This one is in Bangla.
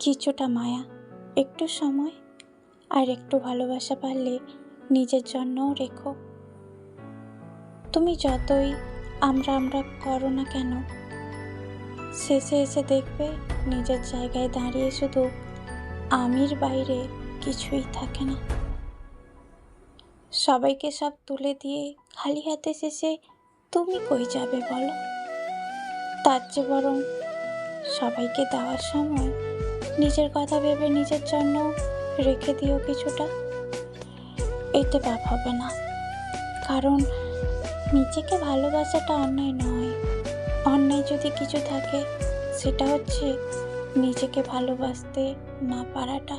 কিছুটা মায়া, একটু সময় আর একটু ভালোবাসা পারলে নিজের জন্যও রেখো। তুমি যতই আমরা আমরা করো না কেন, শেষে এসে দেখবে নিজের জায়গায় দাঁড়িয়ে শুধু আমির বাইরে কিছুই থাকে না। সবাইকে সব তুলে দিয়ে খালি হাতে শেষে তুমি কই যাবে বলো? তার চেয়ে বরং সবাইকে দেওয়ার সময় নিজের কথা ভেবে নিজের জন্য রেখে দিও কিছুটা। এতে পাপ হবে না। কারণ নিজেকে ভালোবাসাটা অন্যায় নয়। অন্যায় যদি কিছু থাকে, সেটা হচ্ছে নিজেকে ভালোবাসতে না পারাটা।